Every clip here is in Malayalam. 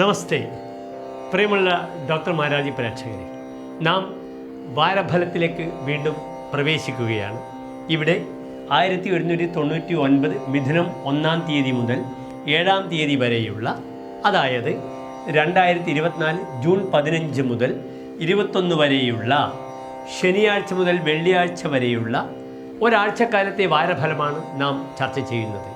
നമസ്തേ. പ്രിയമുള്ള ഡോക്ടർ മാരാജി പ്രേക്ഷകരെ നാം വാരഫലത്തിലേക്ക് വീണ്ടും പ്രവേശിക്കുകയാണ്. ഇവിടെ ആയിരത്തി ഒരുന്നൂറ്റി തൊണ്ണൂറ്റി ഒൻപത് മിഥുനം ഒന്നാം തീയതി മുതൽ ഏഴാം തീയതി വരെയുള്ള അതായത് രണ്ടായിരത്തി ഇരുപത്തിനാല് ജൂൺ പതിനഞ്ച് മുതൽ ഇരുപത്തൊന്ന് വരെയുള്ള ശനിയാഴ്ച മുതൽ വെള്ളിയാഴ്ച വരെയുള്ള ഒരാഴ്ചക്കാലത്തെ വാരഫലമാണ് നാം ചർച്ച ചെയ്യുന്നത്.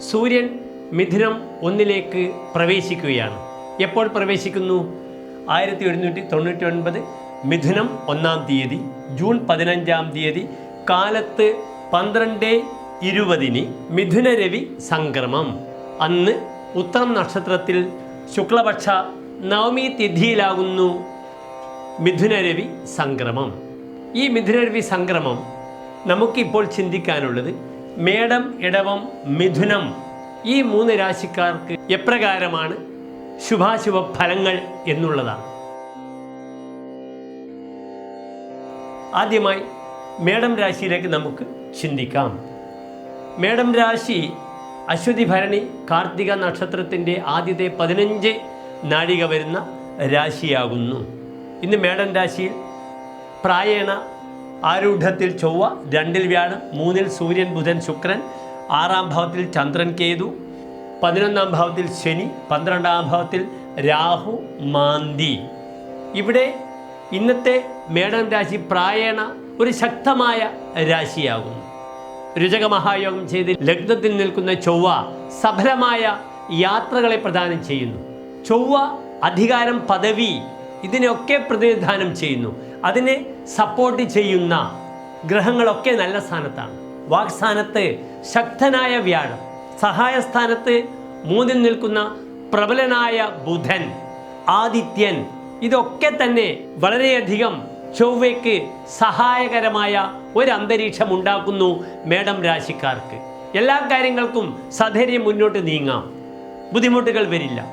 സൂര്യൻ മിഥുനം ഒന്നിലേക്ക് പ്രവേശിക്കുകയാണ്. എപ്പോൾ പ്രവേശിക്കുന്നു? ആയിരത്തി ഒരുന്നൂറ്റി തൊണ്ണൂറ്റി ഒൻപത് മിഥുനം ഒന്നാം തീയതി ജൂൺ പതിനഞ്ചാം തീയതി കാലത്ത് പന്ത്രണ്ട് ഇരുപതിന് മിഥുനരവി സംക്രമം. അന്ന് ഉത്തരം നക്ഷത്രത്തിൽ ശുക്ലപക്ഷ നവമി തിഥിയിലാകുന്നു മിഥുനരവി സംക്രമം. ഈ മിഥുനരവി സംക്രമം നമുക്കിപ്പോൾ ചിന്തിക്കാനുള്ളത് മേടം ഇടവം മിഥുനം ഈ മൂന്ന് രാശിക്കാർക്ക് എപ്രകാരമാണ്? ശുഭാശുഭ ഫലങ്ങൾ എന്നുള്ളതാണ്. ആദ്യമായി മേടം രാശിയിലേക്ക് നമുക്ക് ചിന്തിക്കാം. മേടം രാശി അശ്വതി ഭരണി കാർത്തിക നക്ഷത്രത്തിന്റെ ആദ്യത്തെ പതിനഞ്ച് നാഴിക വരുന്ന രാശിയാകുന്നു. ഇന്ന് മേടം രാശിയിൽ പ്രായേണ ആരൂഢത്തിൽ ചൊവ്വ രണ്ടിൽ വ്യാഴം മൂന്നിൽ സൂര്യൻ ബുധൻ ശുക്രൻ ആറാം ഭാവത്തിൽ ചന്ദ്രൻ കേതു പതിനൊന്നാം ഭാവത്തിൽ ശനി പന്ത്രണ്ടാം ഭാവത്തിൽ രാഹു മാന്തി. ഇവിടെ ഇന്നത്തെ മേടം രാശി പ്രായേണ ഒരു ശക്തമായ രാശിയാകുന്നു. രുചക മഹായോഗം ചെയ്ത് ലഗ്നത്തിൽ നിൽക്കുന്ന ചൊവ്വ സഫലമായ യാത്രകളെ പ്രദാനം ചെയ്യുന്നു. ചൊവ്വ അധികാരം പദവി ഇതിനെയൊക്കെ പ്രതിനിധാനം ചെയ്യുന്നു. അതിനെ സപ്പോർട്ട് ചെയ്യുന്ന ഗ്രഹങ്ങളൊക്കെ നല്ല സ്ഥാനത്താണ്. വാക്സ്ഥാനത്ത് ശക്തനായ വ്യാഴം. സഹായസ്ഥാനത്ത് മൂന്നിൽ നിൽക്കുന്ന പ്രബലനായ ബുധൻ ആദിത്യൻ ഇതൊക്കെ തന്നെ വളരെയധികം ചൊവ്വയ്ക്ക് സഹായകരമായ ഒരു അന്തരീക്ഷം ഉണ്ടാക്കുന്നു മേഡം രാശിക്കാർക്ക്. എല്ലാ കാര്യങ്ങൾക്കും സധൈര്യം മുന്നോട്ട് നീങ്ങാം. ബുദ്ധിമുട്ടുകൾ വരില്ല.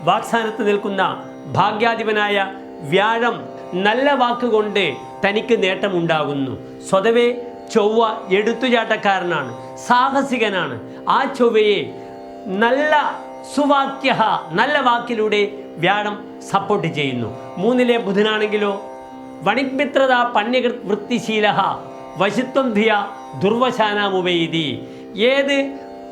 വാക്സാനത്ത് നിൽക്കുന്ന ഭാഗ്യാധിപനായ വ്യാഴം നല്ല വാക്കുകൊണ്ട് തനിക്ക് നേട്ടമുണ്ടാകുന്നു. സ്വതവേ ചൊവ്വ എടുത്തുചാട്ടക്കാരനാണ് സാഹസികനാണ്. ആ ചൊവ്വയെ നല്ല സുവാക്യ നല്ല വാക്കിലൂടെ വ്യാഴം സപ്പോർട്ട് ചെയ്യുന്നു. മൂന്നിലെ ബുധനാണെങ്കിലോ വണിമിത്രത പണ്യകൃത് വൃത്തിശീല വശിത്വം ധിയ ദുർവശാനാമുപേതി ഏത്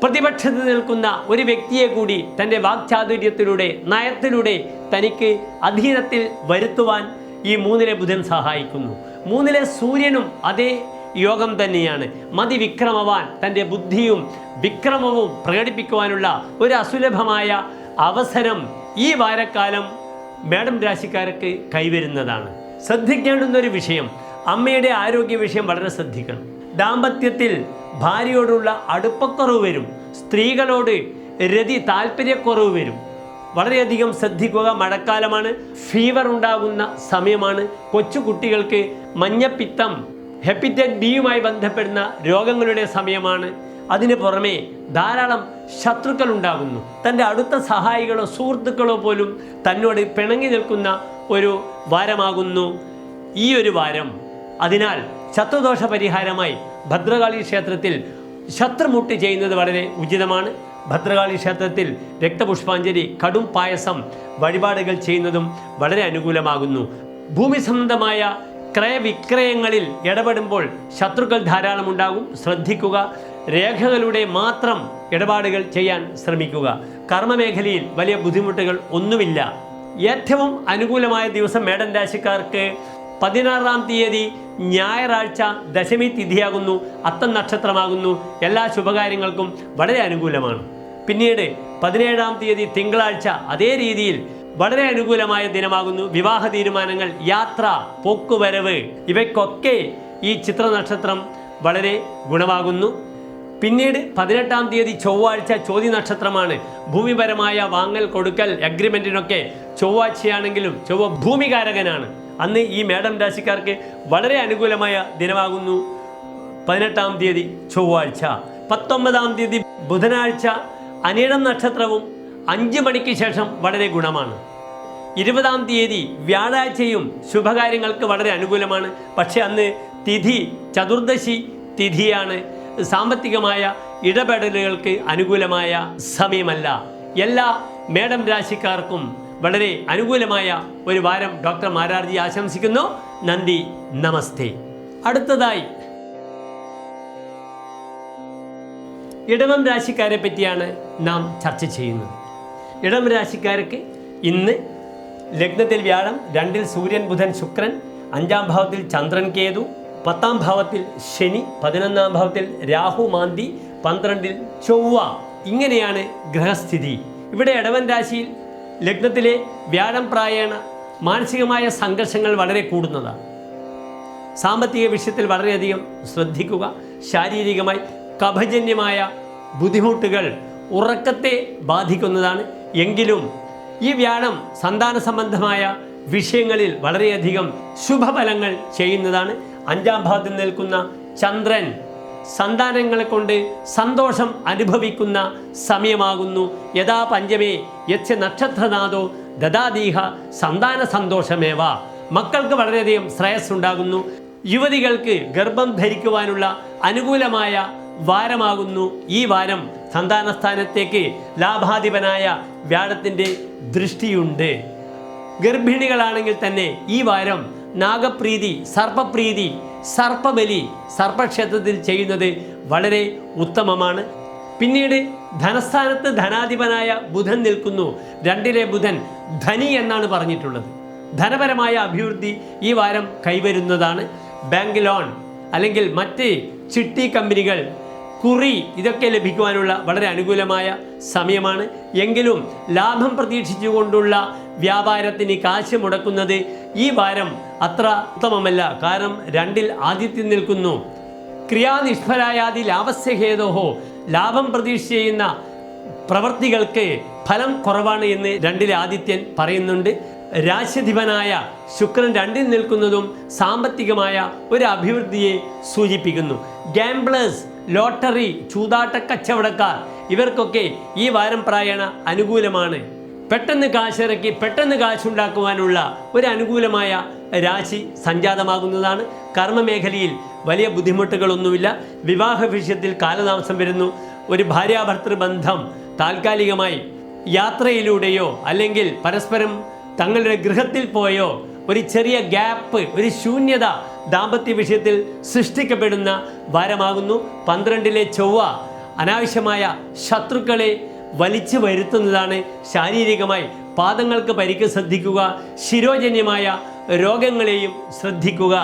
പ്രതിപക്ഷത്ത് നിൽക്കുന്ന ഒരു വ്യക്തിയെ കൂടി തന്റെ വാക്ചാതുര്യത്തിലൂടെ നയത്തിലൂടെ തനിക്ക് അധീനത്തിൽ വരുത്തുവാൻ ഈ മൂന്നിലെ ബുധൻ സഹായിക്കുന്നു. മൂന്നിലെ സൂര്യനും അതേ യോഗം തന്നെയാണ്. മതിവിക്രമവാൻ തന്റെ ബുദ്ധിയും വിക്രമവും പ്രകടിപ്പിക്കുവാനുള്ള ഒരു അസുലഭമായ അവസരം ഈ വാരക്കാലം മേഡം രാശിക്കാർക്ക് കൈവരുന്നതാണ്. ശ്രദ്ധിക്കേണ്ടുന്ന ഒരു വിഷയം അമ്മയുടെ ആരോഗ്യ വിഷയം വളരെ ശ്രദ്ധിക്കണം. ദാമ്പത്യത്തിൽ ഭാര്യയോടുള്ള അടുപ്പക്കുറവ് വരും. സ്ത്രീകളോട് രതി താല്പര്യക്കുറവ് വരും. വളരെയധികം ശ്രദ്ധിക്കുക മഴക്കാലമാണ്. ഫീവർ ഉണ്ടാകുന്ന സമയമാണ്. കൊച്ചു കുട്ടികൾക്ക് മഞ്ഞപ്പിത്തം ഹെപ്പറ്റൈറ്റ് ബിയുമായി ബന്ധപ്പെടുന്ന രോഗങ്ങളുടെ സമയമാണ്. അതിന് പുറമേ ധാരാളം ശത്രുക്കൾ ഉണ്ടാകുന്നു. തന്റെ അടുത്ത സഹായികളോ സുഹൃത്തുക്കളോ പോലും തന്നോട് പിണങ്ങി നിൽക്കുന്ന ഒരു വാരമാകുന്നു. ഈ ഒരു വാരം. അതിനാൽ ശത്രുദോഷ പരിഹാരമായി ഭദ്രകാളി ക്ഷേത്രത്തിൽ ശത്രുമുട്ടി ചെയ്യുന്നത് വളരെ ഉചിതമാണ്. ഭദ്രകാളി ക്ഷേത്രത്തിൽ രക്തപുഷ്പാഞ്ജലി കടും പായസം വഴിപാടുകൾ ചെയ്യുന്നതും വളരെ അനുകൂലമാകുന്നു. ഭൂമി സംബന്ധമായ ക്രയവിക്രയങ്ങളിൽ ഇടപെടുമ്പോൾ ശത്രുക്കൾ ധാരാളം ഉണ്ടാകും. ശ്രദ്ധിക്കുക. രേഖകളുടെ മാത്രം ഇടപാടുകൾ ചെയ്യാൻ ശ്രമിക്കുക. കർമ്മമേഖലയിൽ വലിയ ബുദ്ധിമുട്ടുകൾ ഒന്നുമില്ല. ഏറ്റവും അനുകൂലമായ ദിവസം മേടൻ രാശിക്കാർക്ക് പതിനാറാം തീയതി ഞായറാഴ്ച ദശമി തിഥിയാകുന്നു. അത്തം നക്ഷത്രമാകുന്നു. എല്ലാ ശുഭകാര്യങ്ങൾക്കും വളരെ അനുകൂലമാണ്. പിന്നീട് പതിനേഴാം തീയതി തിങ്കളാഴ്ച അതേ രീതിയിൽ വളരെ അനുകൂലമായ ദിനമാകുന്നു. വിവാഹ തീരുമാനങ്ങൾ യാത്ര പോക്കുവരവ് ഇവയ്ക്കൊക്കെ ഈ ചിത്ര നക്ഷത്രം വളരെ ഗുണമാകുന്നു. പിന്നീട് പതിനെട്ടാം തീയതി ചൊവ്വാഴ്ച ചോതി നക്ഷത്രമാണ് ഭൂമിപരമായ വാങ്ങൽ കൊടുക്കൽ അഗ്രിമെന്റിനൊക്കെ ചൊവ്വാഴ്ചയാണെങ്കിലും ചൊവ്വ ഭൂമികാരകനാണ്. അന്ന് ഈ മേഡം രാശിക്കാർക്ക് വളരെ അനുകൂലമായ ദിനമാകുന്നു. പതിനെട്ടാം തീയതി ചൊവ്വാഴ്ച. പത്തൊമ്പതാം തീയതി ബുധനാഴ്ച. അനിഴം നക്ഷത്രവും അഞ്ച് മണിക്ക് ശേഷം വളരെ ഗുണമാണ്. ഇരുപതാം തീയതി വ്യാഴാഴ്ചയും ശുഭകാര്യങ്ങൾക്ക് വളരെ അനുകൂലമാണ്. പക്ഷേ അന്ന് തിഥി ചതുർദശി തിഥിയാണ്. സാമ്പത്തികമായ ഇടപെടലുകൾക്ക് അനുകൂലമായ സമയമല്ല. എല്ലാ മേടം രാശിക്കാർക്കും വളരെ അനുകൂലമായ ഒരു വാരം ഡോക്ടർ മാരാർജി ആശംസിക്കുന്നു. നന്ദി നമസ്തേ. അടുത്തതായി ഇടവം രാശിക്കാരെ പറ്റിയാണ് നാം ചർച്ച ചെയ്യുന്നത്. ഇടം രാശിക്കാർക്ക് ഇന്ന് ലഗ്നത്തിൽ വ്യാഴം രണ്ടിൽ സൂര്യൻ ബുധൻ ശുക്രൻ അഞ്ചാം ഭാവത്തിൽ ചന്ദ്രൻ കേതു പത്താം ഭാവത്തിൽ ശനി പതിനൊന്നാം ഭാവത്തിൽ രാഹു മാന്തി പന്ത്രണ്ടിൽ ചൊവ്വ. ഇങ്ങനെയാണ് ഗ്രഹസ്ഥിതി. ഇവിടെ ഇടവൻ രാശിയിൽ ലഗ്നത്തിലെ വ്യാഴം പ്രായേണ മാനസികമായ സംഘർഷങ്ങൾ വളരെ കൂടുന്നതാണ്. സാമ്പത്തിക വിഷയത്തിൽ വളരെയധികം ശ്രദ്ധിക്കുക. ശാരീരികമായി കഭജന്യമായ ബുദ്ധിമുട്ടുകൾ ഉറക്കത്തെ ബാധിക്കുന്നതാണ്. എങ്കിലും ഈ വ്യാഴം സന്താന സംബന്ധമായ വിഷയങ്ങളിൽ വളരെയധികം ശുഭഫലങ്ങൾ ചെയ്യുന്നതാണ്. അഞ്ചാം ഭാഗത്ത് നിൽക്കുന്ന ചന്ദ്രൻ സന്താനങ്ങളെ കൊണ്ട് സന്തോഷം അനുഭവിക്കുന്ന സമയമാകുന്നു. യഥാ പഞ്ചമേ യച്ച നക്ഷത്രനാഥോ ദദാദീഹ സന്താന സന്തോഷമേവ. മക്കൾക്ക് വളരെയധികം ശ്രേയസ് ഉണ്ടാകുന്നു യുവതികൾക്ക് ഗർഭം ധരിക്കുവാനുള്ള അനുകൂലമായ വാരമാകുന്നു. ഈ വാരം സന്താനസ്ഥാനത്തേക്ക് ലാഭാധിപനായ വ്യാഴത്തിന്റെ ദൃഷ്ടിയുണ്ട്. ഗർഭിണികളാണെങ്കിൽ തന്നെ ഈ വാരം നാഗപ്രീതി സർപ്പപ്രീതി സർപ്പബലി സർപ്പക്ഷേത്രത്തിൽ ചെയ്യുന്നത് വളരെ ഉത്തമമാണ്. പിന്നീട് ധനസ്ഥാനത്ത് ധനാധിപനായ ബുധൻ നിൽക്കുന്നു. രണ്ടിലെ ബുധൻ ധനി എന്നാണ് പറഞ്ഞിട്ടുള്ളത്. ധനപരമായ അഭിവൃദ്ധി ഈ വാരം കൈവരുന്നതാണ്. ബാങ്ക് ലോൺ അല്ലെങ്കിൽ മറ്റ് ചിട്ടി കമ്പനികൾ കുറി ഇതൊക്കെ ലഭിക്കുവാനുള്ള വളരെ അനുകൂലമായ സമയമാണ്. എങ്കിലും ലാഭം പ്രതീക്ഷിച്ചുകൊണ്ടുള്ള വ്യാപാരത്തിന് കാശ് മുടക്കുന്നത് ഈ വാരം അത്ര ഉത്തമമല്ല. കാരണം രണ്ടിൽ ആദിത്യം നിൽക്കുന്നു. ക്രിയാനിഷ്ഫലായാതി ലാഭസ്യഹേതോഹോ ലാഭം പ്രതീക്ഷ ചെയ്യുന്ന പ്രവർത്തികൾക്ക് ഫലം കുറവാണ് എന്ന് രണ്ടിലെ ആദിത്യൻ പറയുന്നുണ്ട്. രാശിധിപനായ ശുക്രൻ രണ്ടിൽ നിൽക്കുന്നതും സാമ്പത്തികമായ ഒരു അഭിവൃദ്ധിയെ സൂചിപ്പിക്കുന്നു. ഗാംബ്ലേഴ്സ് ലോട്ടറി ചൂതാട്ട കച്ചവടക്കാർ. ഇവർക്കൊക്കെ ഈ വാരം പ്രായണ അനുകൂലമാണ്. പെട്ടെന്ന് കാശിറക്കി പെട്ടെന്ന് കാശുണ്ടാക്കുവാനുള്ള ഒരു അനുകൂലമായ രാശി സംജാതമാകുന്നതാണ്. കർമ്മമേഖലയിൽ വലിയ ബുദ്ധിമുട്ടുകളൊന്നുമില്ല. വിവാഹ വിഷയത്തിൽ കാലതാമസം വരുന്നു. ഒരു ഭാര്യാഭർത്തൃ ബന്ധം താൽക്കാലികമായി യാത്രയിലൂടെയോ അല്ലെങ്കിൽ പരസ്പരം തങ്ങളുടെ ഗൃഹത്തിൽ പോയോ ഒരു ചെറിയ ഗ്യാപ്പ് ഒരു ശൂന്യത ദാമ്പത്യ വിഷയത്തിൽ സൃഷ്ടിക്കപ്പെടുന്ന വാരമാകുന്നു. പന്ത്രണ്ടിലെ ചൊവ്വ അനാവശ്യമായ ശത്രുക്കളെ വലിച്ചു വരുത്തുന്നതാണ് ശാരീരികമായി പാദങ്ങൾക്ക് പരിക്ക് ശ്രദ്ധിക്കുക ശിരോജന്യമായ രോഗങ്ങളെയും ശ്രദ്ധിക്കുക.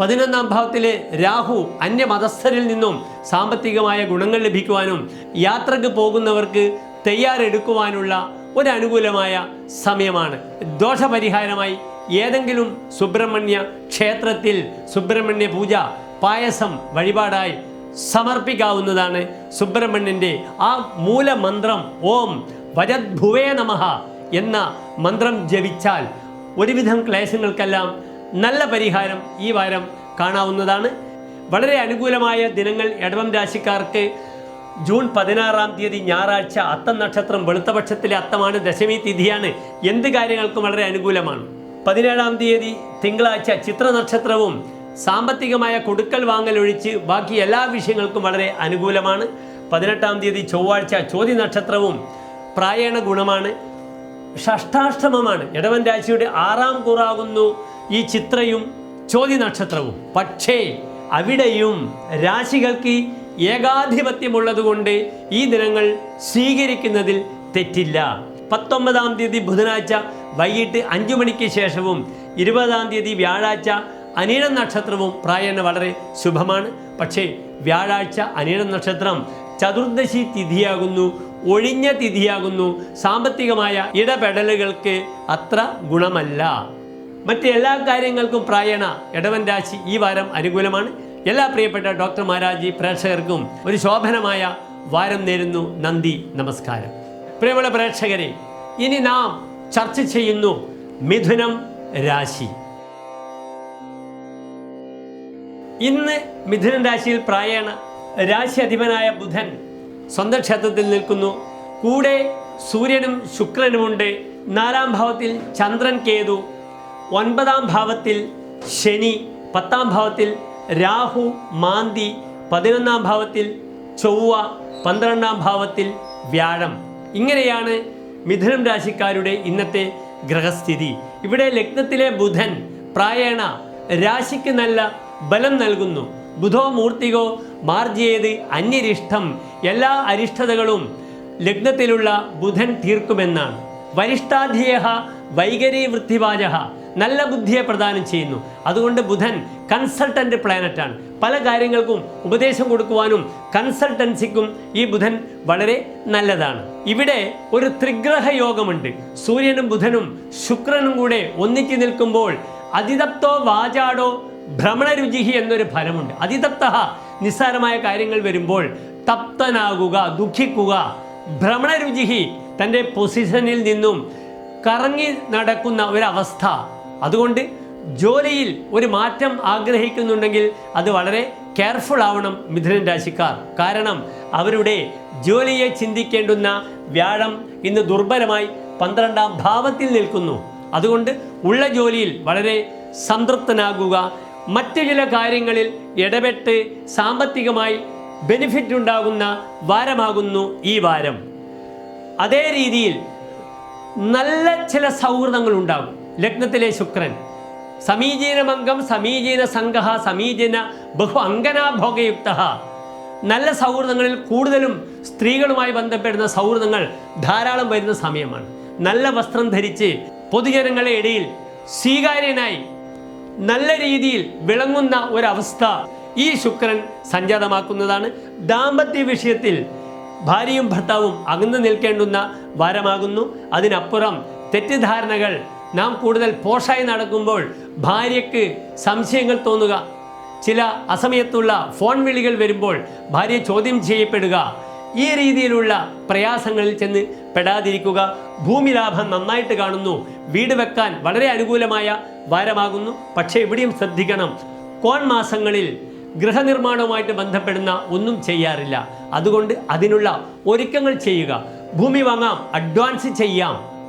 പതിനൊന്നാം ഭാവത്തിലെ രാഹു അന്യമതസ്ഥരിൽ നിന്നും സാമ്പത്തികമായ ഗുണങ്ങൾ ലഭിക്കുവാനും യാത്രയ്ക്ക് പോകുന്നവർക്ക് തയ്യാറെടുക്കുവാനുള്ള ഒരു അനുകൂലമായ സമയമാണ്. ദോഷപരിഹാരമായി ഏതെങ്കിലും സുബ്രഹ്മണ്യ ക്ഷേത്രത്തിൽ സുബ്രഹ്മണ്യ പൂജ പായസം വഴിപാടായി സമർപ്പിക്കാവുന്നതാണ് സുബ്രഹ്മണ്യന്റെ ആ മൂലമന്ത്രം ഓം വജദ്ഭുവേ നമഃ എന്ന മന്ത്രം ജപിച്ചാൽ ഒരുവിധം ക്ലേശങ്ങൾക്കെല്ലാം നല്ല പരിഹാരം ഈ വാരം കാണാവുന്നതാണ്. വളരെ അനുകൂലമായ ദിനങ്ങൾ ഇടവം രാശിക്കാർക്ക് ജൂൺ പതിനാറാം തീയതി ഞായറാഴ്ച അത്തം നക്ഷത്രം വെളുത്തപക്ഷത്തിലെ അത്തമാണ് ദശമി തിഥിയാണ്. എന്ത് കാര്യങ്ങൾക്കും വളരെ അനുകൂലമാണ്. പതിനേഴാം തീയതി തിങ്കളാഴ്ച ചിത്ര നക്ഷത്രവും സാമ്പത്തികമായ കൊടുക്കൽ വാങ്ങൽ ഒഴിച്ച് ബാക്കി എല്ലാ വിഷയങ്ങൾക്കും വളരെ അനുകൂലമാണ്. പതിനെട്ടാം തീയതി ചൊവ്വാഴ്ച ചോതി നക്ഷത്രവും പ്രായണ ഗുണമാണ്. ഷഷ്ടാഷ്ടമമാണ്. ഇടവൻ രാശിയുടെ ആറാം കൂറാകുന്നു ഈ ചിത്രയും ചോതി നക്ഷത്രവും പക്ഷേ അവിടെയും രാശികൾക്ക് ഏകാധിപത്യമുള്ളതുകൊണ്ട് ഈ ദിനങ്ങൾ സ്വീകരിക്കുന്നതിൽ തെറ്റില്ല. പത്തൊമ്പതാം തീയതി ബുധനാഴ്ച വൈകിട്ട് അഞ്ചു മണിക്ക് ശേഷവും ഇരുപതാം തീയതി വ്യാഴാഴ്ച അനിഴം നക്ഷത്രവും പ്രായണ വളരെ ശുഭമാണ്. പക്ഷേ വ്യാഴാഴ്ച അനിഴം നക്ഷത്രം ചതുർദശി തിഥിയാകുന്നു ഒഴിഞ്ഞ തിഥിയാകുന്നു. സാമ്പത്തികമായ ഇടപെടലുകൾക്ക് അത്ര ഗുണമല്ല. മറ്റ് എല്ലാ കാര്യങ്ങൾക്കും പ്രായണ ഇടവൻ രാശി ഈ വാരം അനുകൂലമാണ്. എല്ലാ പ്രിയപ്പെട്ട ഡോക്ടർ മാരാജി പ്രേക്ഷകർക്കും ഒരു ശോഭനമായ വാരം നേരുന്നു. നന്ദി നമസ്കാരം. പ്രിയമുള്ള പ്രേക്ഷകരെ ഇനി നാം ചർച്ച ചെയ്യുന്നു മിഥുനം രാശി. ഇന്ന് മിഥുനൻ രാശിയിൽ പ്രായണ രാശി അധിപനായ ബുധൻ സ്വന്തം ക്ഷേത്രത്തിൽ നിൽക്കുന്നു. കൂടെ സൂര്യനും ശുക്രനുമുണ്ട്. നാലാം ഭാവത്തിൽ ചന്ദ്രൻ കേതു. ഒൻപതാം ഭാവത്തിൽ ശനി. പത്താം ഭാവത്തിൽ രാഹു മാന്തി. പതിനൊന്നാം ഭാവത്തിൽ ചൊവ്വ. പന്ത്രണ്ടാം ഭാവത്തിൽ വ്യാഴം. ഇങ്ങനെയാണ് മിഥുനം രാശിക്കാരുടെ ഇന്നത്തെ ഗ്രഹസ്ഥിതി. ഇവിടെ ലഗ്നത്തിലെ ബുധൻ പ്രായണ രാശിക്ക് നല്ല ബലം നൽകുന്നു. ബുധോ മൂർത്തികോ മാർജിയേത് അന്യരിഷ്ടം. എല്ലാ അരിഷ്ടതകളും ലഗ്നത്തിലുള്ള ബുധൻ തീർക്കുമെന്നാണ്. വരിഷ്ഠാധ്യേഹ വൈകരി വൃത്തിവാചക നല്ല ബുദ്ധിയെ പ്രദാനം ചെയ്യുന്നു. അതുകൊണ്ട് ബുധൻ കൺസൾട്ടന്റ് പ്ലാനറ്റാണ് പല കാര്യങ്ങൾക്കും ഉപദേശം കൊടുക്കുവാനും കൺസൾട്ടൻസിക്കും ഈ ബുധൻ വളരെ നല്ലതാണ്. ഇവിടെ ഒരു ത്രിഗ്രഹ യോഗമുണ്ട്. സൂര്യനും ബുധനും ശുക്രനും കൂടെ ഒന്നിച്ചു നിൽക്കുമ്പോൾ അതിതപ്തോ വാചാടോ ഭ്രമണരുചിഹി എന്നൊരു ഫലമുണ്ട്. അതിതപ്ത നിസ്സാരമായ കാര്യങ്ങൾ വരുമ്പോൾ തപ്തനാകുക ദുഃഖിക്കുക ഭ്രമണരുചിഹി തന്റെ പൊസിഷനിൽ നിന്നും കറങ്ങി നടക്കുന്ന ഒരവസ്ഥ അതുകൊണ്ട് ജോലിയിൽ ഒരു മാറ്റം ആഗ്രഹിക്കുന്നുണ്ടെങ്കിൽ അത് വളരെ കെയർഫുൾ ആവണം മിഥുനൻ രാശിക്കാർ. കാരണം അവരുടെ ജോലിയെ ചിന്തിക്കേണ്ടുന്ന വ്യാഴം ഇന്ന് ദുർബലമായി പന്ത്രണ്ടാം ഭാവത്തിൽ നിൽക്കുന്നു. അതുകൊണ്ട് ഉള്ള ജോലിയിൽ വളരെ സംതൃപ്തനാകുക മറ്റു ചില കാര്യങ്ങളിൽ ഇടപെട്ട് സാമ്പത്തികമായി ബെനിഫിറ്റ് ഉണ്ടാകുന്ന വാരമാകുന്നു ഈ വാരം. അതേ രീതിയിൽ നല്ല ചില സൗഹൃദങ്ങൾ ഉണ്ടാകും. ലഗ്നത്തിലെ ശുക്രൻ. സമീചീനമംഗം സമീചീന സംഘ സമീചീന ബഹു അങ്കനാഭോഗയുക്ത നല്ല സൗഹൃദങ്ങളിൽ കൂടുതലും സ്ത്രീകളുമായി ബന്ധപ്പെടുന്ന സൗഹൃദങ്ങൾ ധാരാളം വരുന്ന സമയമാണ്. നല്ല വസ്ത്രം ധരിച്ച് പൊതുജനങ്ങളുടെ ഇടയിൽ സ്വീകാര്യനായി നല്ല രീതിയിൽ വിളങ്ങുന്ന ഒരവസ്ഥ ഈ ശുക്രൻ സംജാതമാക്കുന്നതാണ്. ദാമ്പത്യ വിഷയത്തിൽ ഭാര്യയും ഭർത്താവും അകന്നു നിൽക്കേണ്ടുന്ന വാരമാകുന്നു. അതിനപ്പുറം തെറ്റിദ്ധാരണകൾ നാം കൂടുതൽ പോഷായി നടക്കുമ്പോൾ ഭാര്യയ്ക്ക് സംശയങ്ങൾ തോന്നുക. ചില അസമയത്തുള്ള ഫോൺ വിളികൾ വരുമ്പോൾ ഭാര്യ ചോദ്യം ചെയ്യപ്പെടുക. ഈ രീതിയിലുള്ള പ്രയാസങ്ങളിൽ ചെന്ന് പെടാതിരിക്കുക. ഭൂമി ലാഭം നന്നായിട്ട് കാണുന്നു. വീട് വെക്കാൻ വളരെ അനുകൂലമായ വാരമാകുന്നു. പക്ഷേ ഇവിടെയും ശ്രദ്ധിക്കണം. കോൺ മാസങ്ങളിൽ ഗൃഹനിർമ്മാണവുമായിട്ട് ബന്ധപ്പെടുന്ന ഒന്നും ചെയ്യാറില്ല. അതുകൊണ്ട് അതിനുള്ള ഒരുക്കങ്ങൾ ചെയ്യുക. ഭൂമി വാങ്ങാം അഡ്വാൻസ് ചെയ്യാം.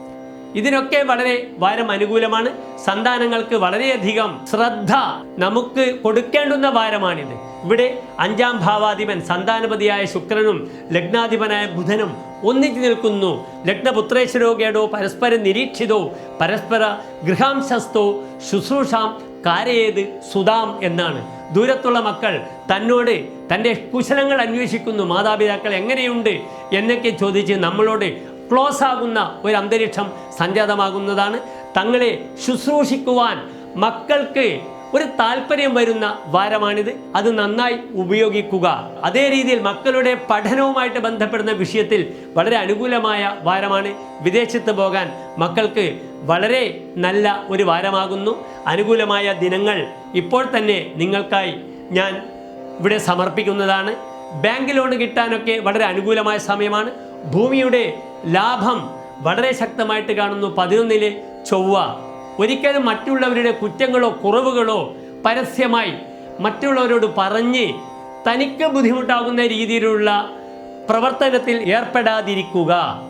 ഇതിനൊക്കെ വളരെ വാരം അനുകൂലമാണ്. സന്താനങ്ങൾക്ക് വളരെയധികം ശ്രദ്ധ നമുക്ക് കൊടുക്കേണ്ടുന്ന വാരമാണിത്. ഇവിടെ അഞ്ചാം ഭാവാധിപൻ സന്താനപതിയായ ശുക്രനും ലഗ്നാധിപനായ ബുധനും ഒന്നിച്ചു നിൽക്കുന്നു. ലഗ്നപുത്രേശ്വരോഗേടോ പരസ്പരം നിരീക്ഷിതോ പരസ്പര ഗൃഹാംശസ്ഥോ ശുശ്രൂഷാം കാരയേത് സുതാം എന്നാണ്. ദൂരത്തുള്ള മക്കൾ തന്നോട് തന്റെ കുശലങ്ങൾ അന്വേഷിക്കുന്നു. മാതാപിതാക്കൾ എങ്ങനെയുണ്ട് എന്നൊക്കെ ചോദിച്ച് നമ്മളോട് ക്ലോസ് ആകുന്ന ഒരു അന്തരീക്ഷം സംജാതമാകുന്നതാണ്. തങ്ങളെ ശുശ്രൂഷിക്കുവാൻ മക്കൾക്ക് ഒരു താല്പര്യം വരുന്ന വാരമാണിത്. അത് നന്നായി ഉപയോഗിക്കുക. അതേ രീതിയിൽ മക്കളുടെ പഠനവുമായിട്ട് ബന്ധപ്പെടുന്ന വിഷയത്തിൽ വളരെ അനുകൂലമായ വാരമാണ്. വിദേശത്ത് പോകാൻ മക്കൾക്ക് വളരെ നല്ല ഒരു വാരമാകുന്നു. അനുകൂലമായ ദിനങ്ങൾ ഇപ്പോൾ തന്നെ നിങ്ങൾക്കായി ഞാൻ ഇവിടെ സമർപ്പിക്കുന്നതാണ്. ബാങ്ക് ലോൺ കിട്ടാനൊക്കെ വളരെ അനുകൂലമായ സമയമാണ്. ഭൂമിയുടെ ലാഭം വളരെ ശക്തമായിട്ട് കാണുന്നു. പതിനൊന്നിലെ ചൊവ്വ. ഒരിക്കലും മറ്റുള്ളവരുടെ കുറ്റങ്ങളോ കുറവുകളോ പരസ്യമായി മറ്റുള്ളവരോട് പറഞ്ഞ് തനിക്ക് ബുദ്ധിമുട്ടാകുന്ന രീതിയിലുള്ള പ്രവർത്തനത്തിൽ ഏർപ്പെടാതിരിക്കുക.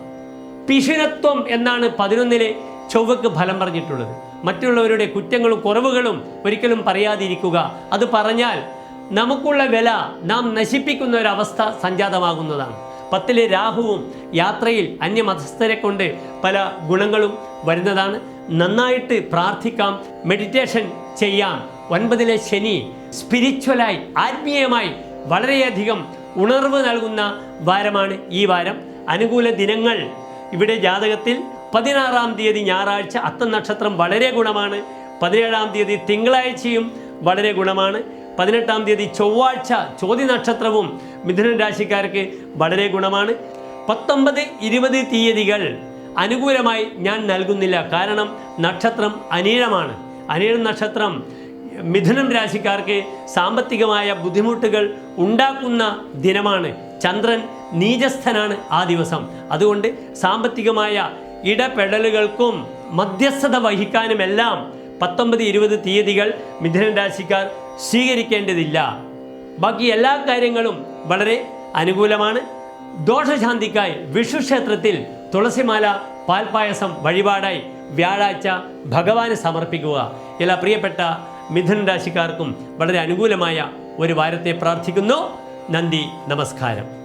പിശുനത്വം എന്നാണ് പതിനൊന്നിലെ ചൊവ്വക്ക് ഫലം പറഞ്ഞിട്ടുള്ളത്. മറ്റുള്ളവരുടെ കുറ്റങ്ങളും കുറവുകളും ഒരിക്കലും പറയാതിരിക്കുക. അത് പറഞ്ഞാൽ നമുക്കുള്ള വില നാം നശിപ്പിക്കുന്ന ഒരവസ്ഥ സംജാതമാകുന്നതാണ്. പത്തിലെ രാഹുവും യാത്രയിൽ അന്യമതസ്ഥരെ കൊണ്ട് പല ഗുണങ്ങളും വരുന്നതാണ്. നന്നായിട്ട് പ്രാർത്ഥിക്കാം. മെഡിറ്റേഷൻ ചെയ്യാം. ഒൻപതിലെ ശനി സ്പിരിച്വലായി ആത്മീയമായി വളരെയധികം ഉണർവ് നൽകുന്ന വാരമാണ് ഈ വാരം. അനുകൂല ദിനങ്ങൾ ഇവിടെ ജാതകത്തിൽ പതിനാറാം തീയതി ഞായറാഴ്ച അത്തം നക്ഷത്രം വളരെ ഗുണമാണ്. പതിനേഴാം തീയതി തിങ്കളാഴ്ചയും വളരെ ഗുണമാണ്. പതിനെട്ടാം തീയതി ചൊവ്വാഴ്ച ചോദ്യ നക്ഷത്രവും മിഥുനൻ രാശിക്കാർക്ക് വളരെ ഗുണമാണ്. പത്തൊമ്പത് ഇരുപത് തീയതികൾ അനുകൂലമായി ഞാൻ നൽകുന്നില്ല. കാരണം നക്ഷത്രം അനീഴമാണ്. അനീഴം നക്ഷത്രം മിഥുനം രാശിക്കാർക്ക് സാമ്പത്തികമായ ബുദ്ധിമുട്ടുകൾ ഉണ്ടാക്കുന്ന ദിനമാണ്. ചന്ദ്രൻ നീചസ്ഥനാണ് ആ ദിവസം. അതുകൊണ്ട് സാമ്പത്തികമായ ഇടപെടലുകൾക്കും മധ്യസ്ഥത വഹിക്കാനുമെല്ലാം പത്തൊമ്പത് ഇരുപത് തീയതികൾ മിഥുനൻ രാശിക്കാർ സ്വീകരിക്കേണ്ടതില്ല. ബാക്കി എല്ലാ കാര്യങ്ങളും വളരെ അനുകൂലമാണ്. ദോഷശാന്തിക്കായി വിഷു ക്ഷേത്രത്തിൽ തുളസിമാല പാൽപായസം വഴിപാടായി വ്യാഴാഴ്ച ഭഗവാന് സമർപ്പിക്കുക. എല്ലാ പ്രിയപ്പെട്ട മിഥുൻ രാശിക്കാർക്കും വളരെ അനുകൂലമായ ഒരു വാരത്തെ പ്രാർത്ഥിക്കുന്നു. നന്ദി നമസ്കാരം.